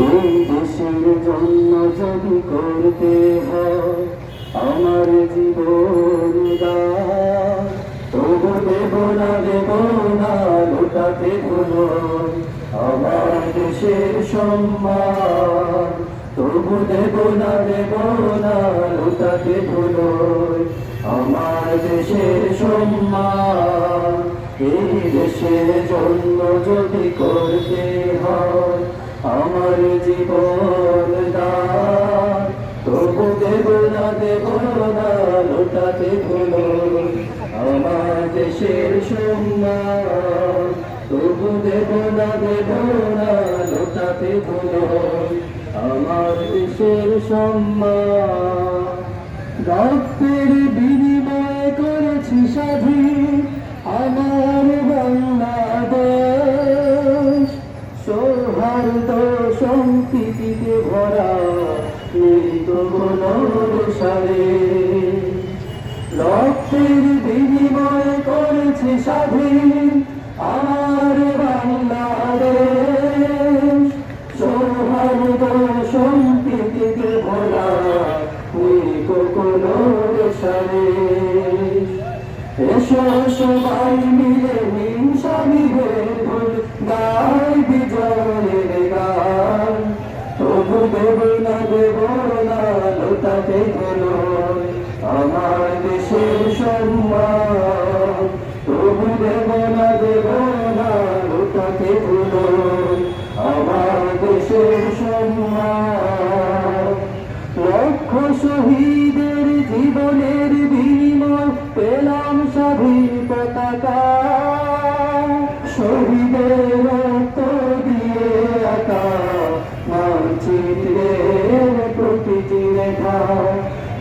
এই দেশের জন্য যদি করতে হয়, আমার জীবন তবু দেব না দেব না লুটাতে ভুলো। আমার দেশের সম্মান। তবু দেব না দেব না লুটাতে ভুলো। আমার দেশের সম্মান। এই দেশের জন্য যদি করতে জীবন দান তবু দেব না দেব না লুটাতে ভুলো আমার দেশের সম্মান। তবু দেব না দেব না লুটাতে আমার দেশের সম্মান। সম্প্রীতিতে ভরা মৃত সারে রক্তের বিনিময় করেছি স্বাধীন শহীদের রক্ত দিয়ে আঁকা মানচিত্রের প্রতিটি রেখা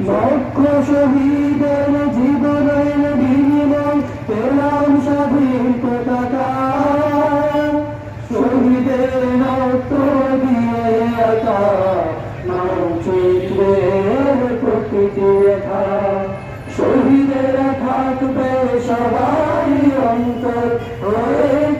লক্ষ শহীদের জীবনের বিনিময় পেলাম স্বাধীন পতাকা শহীদের রক্ত দিয়ে আঁকা মানচিত্রের প্রকৃতি রেখা শহীদেরা থাকবে সবাই অন্তর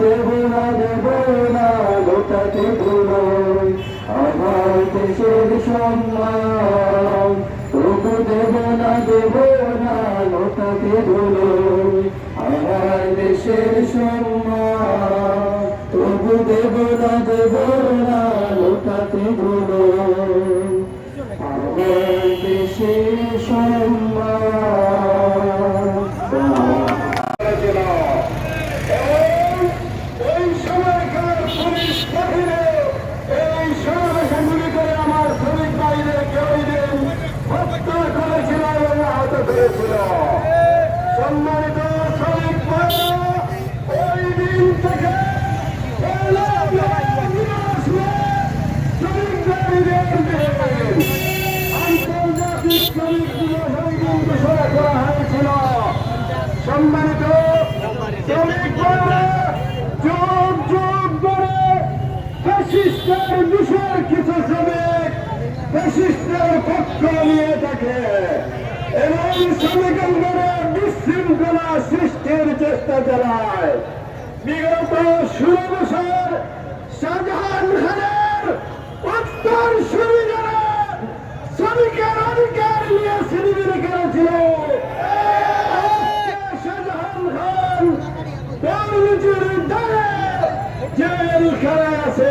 দেব দেব না লোটাতে ভুলো আমার দেশের সম্মান তবু দেব দেব না লোটাতে ভুলো আমার দেশের সম্মান তবু দেব দেব না লোটাতে ভুলো আমার দেশের সম্মান এই সময়কার পুলিশ বাহিনী এই সমাবেশে গুলি করে আমার শ্রমিক ভাইদের কেউদের হত্যা করেছিল এবং আহত করেছিল সম্মানিত শ্রমিক ভাইরা, ওই দিন থেকে আন্তর্জাতিক শ্রমিক দিবস ওই দিন ঘোষণা করা হয়েছিল সম্মানিত শ্রমিক ভাইরা, যুগ যুগ ধরে ফ্যাসিস্টের দূষণ কিছু শ্রমিক ফ্যাসিস্টের পক্ষ নিয়ে থাকে এবং শ্রমিক আন্দোলনে বিশৃঙ্খলা সৃষ্টির চেষ্টা চালায়। বিগত ষোলো বছর শাহজাহান খানের উত্তর সুবিধারা শ্রমিকের অধিকার নিয়ে সিনেমিনে করেছিল। শাহজাহান খান কর্মীদের দ্বারা খেলা আছে।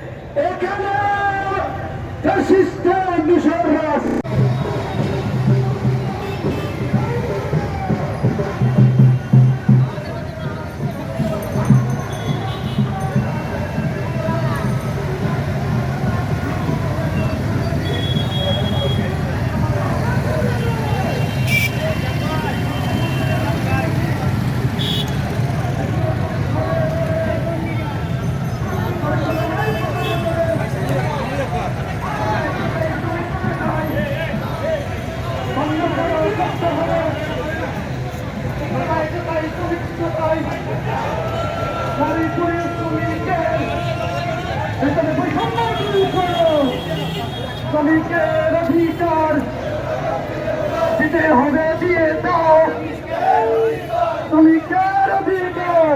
Ekana! Das ist der Mischerrasse! শ্রমিকের অধিকার দিতে হবে দিয়ে দাও শ্রমিকের অধিকার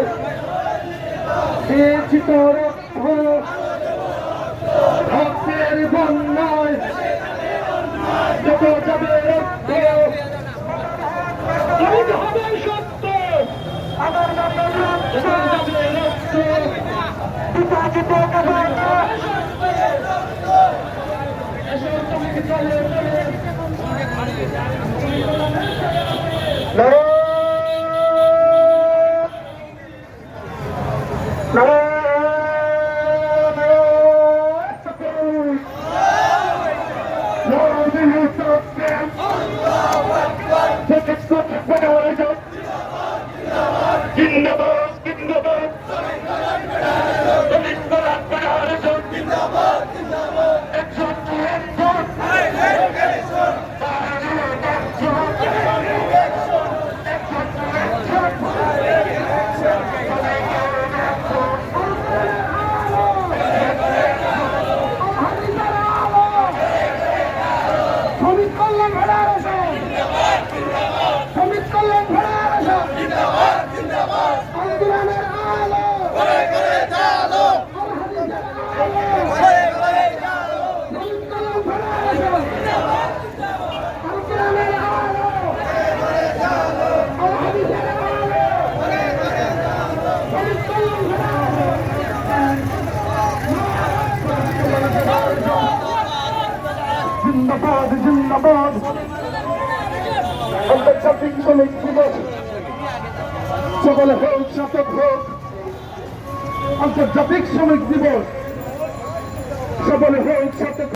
দিয়েছি তো রক্ত রক্তের যত হবে সত্য আমার নামে রক্ত যাবে রক্ত পিতা পিতা শ্রমিক কল্যাণ ভেড়ার আছে। শ্রমিক কল্যাণ ভেড়ার জিন্দাবাদ জিন্দাবাদ। আন্তর্জাতিক শ্রমিক দিবস সকলে হোক শতক হোক, আন্তর্জাতিক শ্রমিক দিবস। সকলে হোক শতক